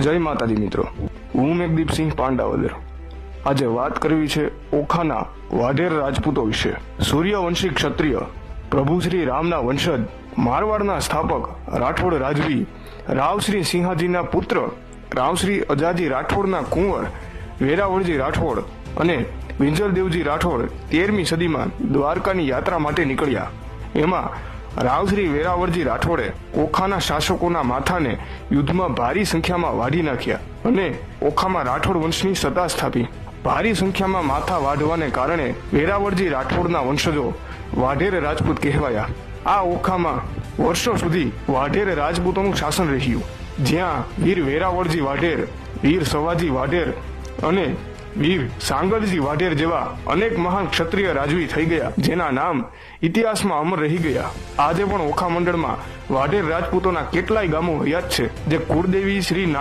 જય માતાજી મિત્રો. હું મેઘદીપસિંહ પાંડાવદર. આજે વાત કરવી છે ઓખાના વાઢેર રાજપૂતો વિશે. સૂર્યવંશી ક્ષત્રિય પ્રભુ શ્રી રામના વંશજ મારવાડના સ્થાપક રાઠોડ રાજવી, રાવશ્રી સિંહાજીના પુત્ર રાવશ્રી અજાજી રાઠોડના કુંવર વેરાવળજી રાઠોડ અને વિંજલદેવજી રાઠોડ તેરમી સદીમાં દ્વારકાની યાત્રા માટે નીકળ્યા. એમાં રાવશ્રી વેરાવરજી રાઠોડે ઓખાના શાસકોના માથાને યુદ્ધમાં ભારી સંખ્યામાં વાઢી નાખ્યા અને ઓખામાં રાઠોડ વંશની સત્તા સ્થાપી. ભારી સંખ્યામાં માથા વાઢવાને કારણે વેરાવરજી રાઠોડના વંશજો વાઢેર રાજપૂત કહેવાયા. આ ઓખામાં વર્ષો સુધી વાઢેર રાજપૂતોનું શાસન રહ્યું. જ્યાં વીર વેરાવળજી વાઢેર, વીર સવાજી વાઢેર અને વીર સાંગલજી વાઢેર જેવા અનેક મહાન ક્ષત્રિય રાજવી થઈ ગયા, જેના નામ ઇતિહાસમાં અમર રહી ગયા. આજે પણ ઓખા મંડળમાં વાઢેર રાજપૂતોના કેટલાય ગામો હયાત છે, જે કુળદેવી શ્રી